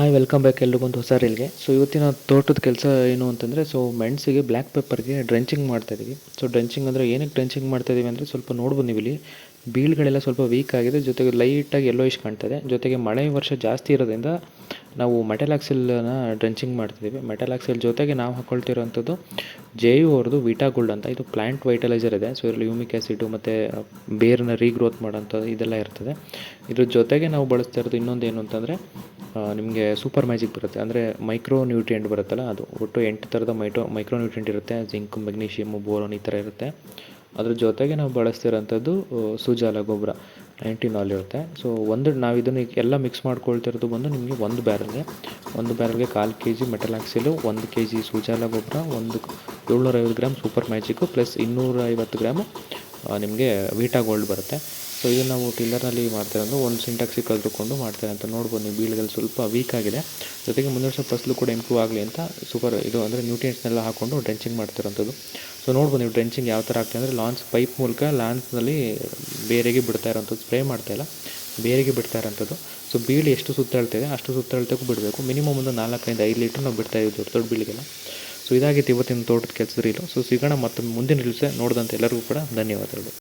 Hi welcome back ಎಲ್ರಿಗೊಂದು ಹೊಸ ರೀಲ್ಗೆ so ಇವತ್ತಿನ ತೋಟದ ಕೆಲಸ ಏನು ಅಂತಂದರೆ ಸೊ ಮೆಣಸಿಗೆ ಬ್ಲ್ಯಾಕ್ ಪೇಪರ್ಗೆ ಡ್ರೆಂಚಿಂಗ್ ಮಾಡ್ತಾ ಇದೀವಿ. ಸೊ ಡ್ರೆಂಚಿಂಗ್ ಅಂದರೆ ಏನಕ್ಕೆ ಡ್ರೆಂಚಿಂಗ್ ಮಾಡ್ತಾ ಇದೀವಿ ಅಂದರೆ, ಸ್ವಲ್ಪ ನೋಡ್ಬೋದು ನೀವು ಇಲ್ಲಿ. ಬೀಳ್ಗಳೆಲ್ಲ ಸ್ವಲ್ಪ ವೀಕ್ ಆಗಿದೆ, ಜೊತೆಗೆ ಲೈಟಾಗಿ ಕಾಣ್ತಾ ಕಾಣ್ತದೆ ಜೊತೆಗೆ ಮಳೆ ವರ್ಷ ಜಾಸ್ತಿ ಇರೋದ್ರಿಂದ ನಾವು ಮೆಟಲಾಕ್ಸಿಲ್ನ ಡ್ರೆಂಚಿಂಗ್ ಮಾಡ್ತಿದ್ದೀವಿ ಮೆಟಲಾಕ್ಸಿಲ್ ಜೊತೆಗೆ ನಾವು ಹಾಕೊಳ್ತಿರೋವಂಥದ್ದು ಜೆ ಯು ಅವ್ರದ್ದು ವಿಟಾ ಗೋಲ್ಡ್ ಅಂತ. ಇದು ಪ್ಲ್ಯಾಂಟ್ ವೈಟಲೈಸರ್ ಇದೆ. ಸೊ ಇದರಲ್ಲಿ ಯೂಮಿಕ್ ಆ್ಯಸಿಡು ಮತ್ತು ಬೇರನ್ನ ರೀಗ್ರೋತ್ ಮಾಡೋಂಥದ್ದು ಇದೆಲ್ಲ ಇರ್ತದೆ. ಇದ್ರ ಜೊತೆಗೆ ನಾವು ಬಳಸ್ತಾ ಇರೋದು ಇನ್ನೊಂದು ಏನು ಅಂತಂದರೆ ನಿಮಗೆ ಸೂಪರ್ ಮ್ಯಾಜಿಕ್ ಬರುತ್ತೆ. ಅಂದರೆ ಮೈಕ್ರೋ ನ್ಯೂಟ್ರಿಯೆಂಟ್ ಬರುತ್ತಲ್ಲ, ಅದು ಒಟ್ಟು ಎಂಟು ಥರದ ಮೈಟೋ ಮೈಕ್ರೋ ನ್ಯೂಟ್ರಿಯೆಂಟ್ ಇರುತ್ತೆ. ಜಿಂಕ್ ಮೆಗ್ನೀಷಿಯಮ್ ಬೋರೋನ್ ಈ ಥರ ಇರುತ್ತೆ. ಅದ್ರ ಜೊತೆಗೆ ನಾವು ಬಳಸ್ತಿರೋಂಥದ್ದು ಸುಜಾಲ, ಗೊಬ್ಬರ ಆಲ್ ಇರುತ್ತೆ. ಸೊ ಒಂದು, ನಾವು ಇದನ್ನು ಎಲ್ಲ ಮಿಕ್ಸ್ ಮಾಡ್ಕೊಳ್ತಿರೋದು ಬಂದು ನಿಮಗೆ ಒಂದು ಬ್ಯಾರಲ್ಗೆ ಒಂದು ಬ್ಯಾರಲ್ಗೆ ಕಾಲು ಕೆ ಜಿ ಮೆಟಲಾಕ್ಸಿಲು ಒಂದು ಕೆ ಜಿ ಸುಜಾಲ ಗೊಬ್ಬರ, ಒಂದು ಏಳ್ನೂರೈವತ್ತು ಗ್ರಾಮ್ ಸೂಪರ್ ಮ್ಯಾಜಿಕ್ಕು ಪ್ಲಸ್ ಇನ್ನೂರೈವತ್ತು ಗ್ರಾಮು ನಿಮಗೆ ವೀಟಾ ಗೋಲ್ಡ್ ಬರುತ್ತೆ. ಸೊ ಇದು ನಾವು ಟಿಲ್ಲರ್ನಲ್ಲಿ ಮಾಡ್ತಿರೋದು ಒಂದು ಸಿಂಟ್ಯಾಕ್ಸಿಗೆ ಕಲ್ತ್ಕೊಂಡು ಮಾಡ್ತಾರೆ ಅಂತ ನೋಡ್ಬೋದು. ನೀವು ಬೀಳ್ಗಳು ಸ್ವಲ್ಪ ವೀಕ್ ಆಗಿದೆ. ಜೊತೆಗೆ ಮುಂದಿನ ವರ್ಷ ಫಸಲು ಕೂಡ ಇಂಪ್ರೂವ್ ಆಗಲಿ ಅಂತ ಸೂಪರ್ ಇದು ಅಂದರೆ ನ್ಯೂಟ್ರಿಯೆಂಟ್ಸ್ನೆಲ್ಲ ಹಾಕ್ಕೊಂಡು ಡ್ರೆಂಚಿಂಗ್ ಮಾಡ್ತಿರೋಂಥದ್ದು. ಸೊ ನೋಡ್ಬೋದು ನೀವು ಡ್ರೆಂಚಿಂಗ್ ಯಾವ ಥರ ಆಗ್ತದೆ ಅಂದರೆ ಲಾನ್ಸ್ ಪೈಪ್ ಮೂಲಕ ಲಾನ್ಸ್ನಲ್ಲಿ ಬೇರೆಗೆ ಬಿಡ್ತಾ ಇರೋಂಥದ್ದು. ಸ್ಪ್ರೇ ಮಾಡ್ತಾ ಇಲ್ಲ. ಬೇರೆಗೆ ಬಿಡ್ತಾ ಇರೋಂಥದ್ದು. ಸೊ ಬೀಳು ಎಷ್ಟು ಸುತ್ತಾಳ್ತಿದೆ ಅಷ್ಟು ಸುತ್ತಾಳ್ತಕ್ಕೂ ಬಿಡಬೇಕು. ಮಿನಿಮಮ್ ಒಂದು ನಾಲ್ಕರಿಂದ ಐದು ಲೀಟ್ರ್ ನಾವು ಬಿಡ್ತಾ ಇದ್ದೀವಿ ದೊಡ್ಡ ದೊಡ್ಡ ಬೀಳಿಗೆಲ್ಲ. ಸೊ ಇದಾಗಿತ್ತು ಇವತ್ತಿನ ತೋಟದ ಕೆಲಸದ ರೀಲು ಸೊ ಸಿಗೋಣ ಮತ್ತು ಮುಂದಿನ ರೀಲ್ಸೆ ನೋಡಿದಂಥ ಎಲ್ಲರಿಗೂ ಕೂಡ ಧನ್ಯವಾದಗಳು.